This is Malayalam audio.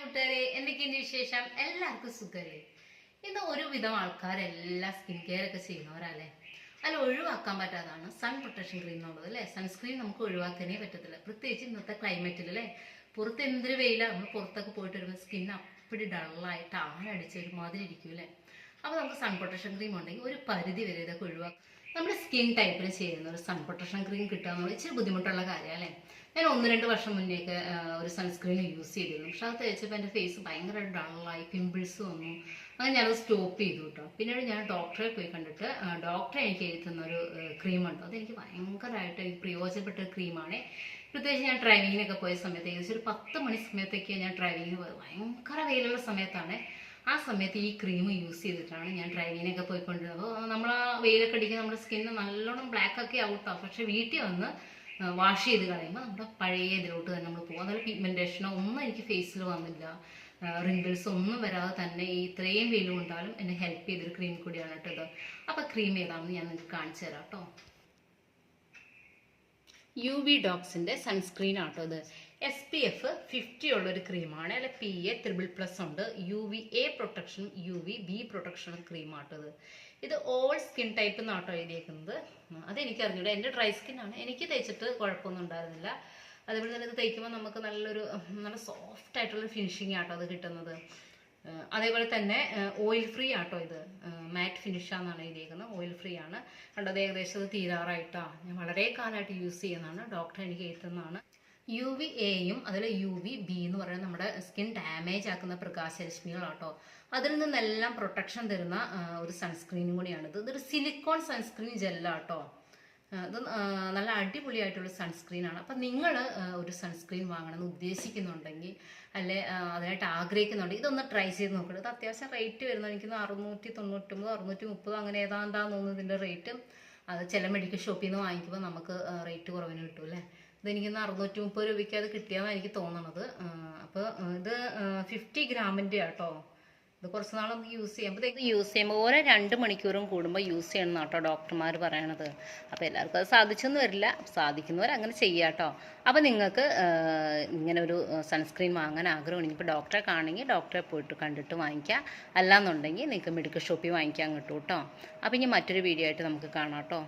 കൂട്ടുകാരെ എന്തൊക്കെയുണ്ട് വിശേഷം? എല്ലാവർക്കും സുഖല്ലേ? ഇന്ന് ഒരുവിധം ആൾക്കാരെല്ലാം സ്കിൻ കെയർ ഒക്കെ ചെയ്യുന്നവരല്ലേ? അല്ല ഒഴിവാക്കാൻ പറ്റാതാണ് സൺ പ്രൊട്ടക്ഷൻ ക്രീം എന്നുള്ളത് അല്ലേ? സൺസ്ക്രീൻ നമുക്ക് ഒഴിവാക്കാനേ പറ്റത്തില്ല. പ്രത്യേകിച്ച് ഇന്നത്തെ ക്ലൈമറ്റിൽ അല്ലേ? പുറത്ത് എന്തൊരു വെയിലാണ് നമ്മൾ പുറത്തൊക്കെ പോയിട്ട് വരുമ്പോൾ സ്കിൻ അപ്പടി ഡള്ളായിട്ട് ആഴടിച്ച് ഒരു മാതിരി ഇരിക്കും അല്ലേ? നമുക്ക് സൺ പ്രൊട്ടക്ഷൻ ക്രീം ഉണ്ടെങ്കിൽ ഒരു പരിധി വരെ ഇതൊക്കെ ഒഴിവാക്കാം. നമ്മുടെ സ്കിൻ ടൈപ്പിന് ചെയ്യുന്ന ഒരു സൺ പ്രൊട്ടക്ഷൻ ക്രീം കിട്ടുക ഇച്ചിരി ബുദ്ധിമുട്ടുള്ള കാര്യമാണ് അല്ലേ? ഞാൻ ഒന്ന് രണ്ട് വർഷം മുന്നേക്ക് ഒരു സൺസ്ക്രീൻ യൂസ് ചെയ്തിരുന്നു. പക്ഷെ അത് തേച്ചപ്പോൾ എന്റെ ഫേസ് ഭയങ്കര ഡള്ളായി പിമ്പിൾസ് വന്നു. അങ്ങനെ ഞാനത് സ്റ്റോപ്പ് ചെയ്തു കേട്ടോ. പിന്നീട് ഞാൻ ഡോക്ടറെ പോയി കണ്ടിട്ട് ഡോക്ടറെ എനിക്ക് എഴുതുന്ന തന്ന ഒരു ക്രീം ഉണ്ട്? അതെനിക്ക് ഭയങ്കരമായിട്ട് പ്രയോജനപ്പെട്ട ക്രീമാണ് പ്രത്യേകിച്ച് ഞാൻ ഡ്രൈവിങ്ങിനൊക്കെ പോയ സമയത്ത് ഏകദേശം ഒരു പത്ത് മണി സമയത്തൊക്കെ ഞാൻ ഡ്രൈവിങ്ങിന് പോയത്. ഭയങ്കര വെയിലുള്ള സമയത്താണ്. ആ സമയത്ത് ഈ ക്രീം യൂസ് ചെയ്തിട്ടാണ് ഞാൻ ഡ്രൈവിങ്ങിനൊക്കെ പോയിക്കൊണ്ടിരുന്നത്. നമ്മൾ ആ വെയിലൊക്കെ അടിക്കുന്ന നമ്മുടെ സ്കിന്ന് നല്ലോണം ബ്ലാക്ക് ഒക്കെ ഔട്ടാവും പക്ഷെ വീട്ടിൽ വന്ന് വാഷ് ചെയ്ത് കളയുമ്പോൾ നമ്മുടെ പഴയ ഇതിലോട്ട് തന്നെ നമ്മൾ പോകും. അതുപോലെ പിഗ്മെന്റേഷനോ ഒന്നും എനിക്ക് ഫേസിൽ വന്നില്ല. റിങ്കിൾസ് ഒന്നും വരാതെ തന്നെ ഈ ഇത്രയും വെയിൽ കൊണ്ടാലും എന്നെ ഹെൽപ്പ് ചെയ്തൊരു ക്രീം കൂടിയാണ് കേട്ടോ ഇത്. അപ്പോൾ ക്രീം ഏതാണെന്ന് ഞാൻ നിങ്ങൾക്ക് കാണിച്ചു തരാം കേട്ടോ. യു വി ഡോക്സിന്റെ സൺസ്ക്രീൻ ആട്ടോ ഇത്. എസ് പി എഫ് ഫിഫ്റ്റി ഉള്ളൊരു ക്രീമാണ് അല്ലെ പി എ ത്രിബിൾ പ്ലസ് ഉണ്ട്. U V A protection U V B protection ക്രീമാട്ടത് ഇത്. ഓൾ സ്കിൻ ടൈപ്പ് എന്നാട്ടോ എഴുതിയേക്കുന്നത്. അതെനിക്ക് അറിഞ്ഞൂടെ എന്റെ ഡ്രൈ സ്കിൻ ആണ്. എനിക്ക് തേച്ചിട്ട് കുഴപ്പമൊന്നും ഉണ്ടായിരുന്നില്ല. അതുപോലെ തന്നെ ഇത് തേക്കുമ്പോൾ നമുക്ക് നല്ലൊരു നല്ല സോഫ്റ്റ് ആയിട്ടുള്ള ഫിനിഷിംഗ് ആട്ടോ അത് കിട്ടുന്നത്. അതേപോലെ തന്നെ ഓയിൽ ഫ്രീ ആട്ടോ ഇത്. മാറ്റ് ഫിനിഷാന്നാണ് എഴുതിയേക്കുന്നത്. ഓയിൽ ഫ്രീ ആണ്. കണ്ടത് ഏകദേശം അത് തീരാറായിട്ടാണ് ഞാൻ വളരെ കാലമായിട്ട് യൂസ് ചെയ്യുന്നതാണ്. ഡോക്ടർ എനിക്ക് എഴുതുന്നതാണ്. യു വി എയും അതിൽ യു വി ബി എന്ന് പറയുന്നത് നമ്മുടെ സ്കിൻ ഡാമേജ് ആക്കുന്ന പ്രകാശരശ്മികളാട്ടോ. അതിൽ നിന്നെല്ലാം പ്രൊട്ടക്ഷൻ തരുന്ന ഒരു സൺസ്ക്രീനും കൂടിയാണിത് ഇതൊരു സിലിക്കോൺ സൺസ്ക്രീൻ ജെല്ലാട്ടോ ഇത് നല്ല അടിപൊളിയായിട്ടുള്ള സൺസ്ക്രീൻ ആണ്. അപ്പം നിങ്ങൾ ഒരു സൺസ്ക്രീൻ വാങ്ങണമെന്ന് ഉദ്ദേശിക്കുന്നുണ്ടെങ്കിൽ അല്ലെ അതിനായിട്ട് ആഗ്രഹിക്കുന്നുണ്ടെങ്കിൽ ഇതൊന്ന് ട്രൈ ചെയ്ത് നോക്കണം ഇത് അത്യാവശ്യം റേറ്റ് വരുന്നത് എനിക്ക് അറുന്നൂറ്റി തൊണ്ണൂറ്റൊമ്പത് അറുന്നൂറ്റി മുപ്പത് അങ്ങനെ ഏതാണ്ടാന്ന് തോന്നുന്നു ഇതിന്റെ റേറ്റ് അത് ചില മെഡിക്കൽ ഷോപ്പിൽ നിന്ന് വാങ്ങിക്കുമ്പോൾ നമുക്ക് റേറ്റ് കുറവിന് കിട്ടും അല്ലേ? ഇതെനിക്കിന്ന് അറുന്നൂറ്റി മുപ്പത് രൂപയ്ക്ക് അത് കിട്ടിയാന്ന് എനിക്ക് തോന്നണത്. അപ്പോൾ ഇത് ഫിഫ്റ്റി ഗ്രാമിന്റെ ആട്ടോ. ഇത് കുറച്ച് നാൾ നമുക്ക് യൂസ് ചെയ്യാം അപ്പോൾ യൂസ് ചെയ്യുമ്പോൾ ഓരോ രണ്ട് മണിക്കൂറും കൂടുമ്പോൾ യൂസ് ചെയ്യണം കേട്ടോ ഡോക്ടർമാർ പറയണത്. അപ്പോൾ എല്ലാവർക്കും അത് സാധിച്ചെന്ന് വരില്ല. സാധിക്കുന്നവർ അങ്ങനെ ചെയ്യുക കേട്ടോ അപ്പോൾ നിങ്ങൾക്ക് ഇങ്ങനെ ഒരു സൺസ്ക്രീൻ വാങ്ങാൻ ആഗ്രഹമുണ്ടെങ്കിൽ ഇപ്പോൾ ഡോക്ടറെ കാണെങ്കിൽ ഡോക്ടറെ പോയിട്ട് കണ്ടിട്ട് വാങ്ങിക്കുക അല്ലാന്നുണ്ടെങ്കിൽ നിങ്ങൾക്ക് മെഡിക്കൽ ഷോപ്പിൽ വാങ്ങിക്കാൻ കിട്ടും കേട്ടോ അപ്പോൾ ഇനി മറ്റൊരു വീഡിയോ ആയിട്ട് നമുക്ക് കാണാം കേട്ടോ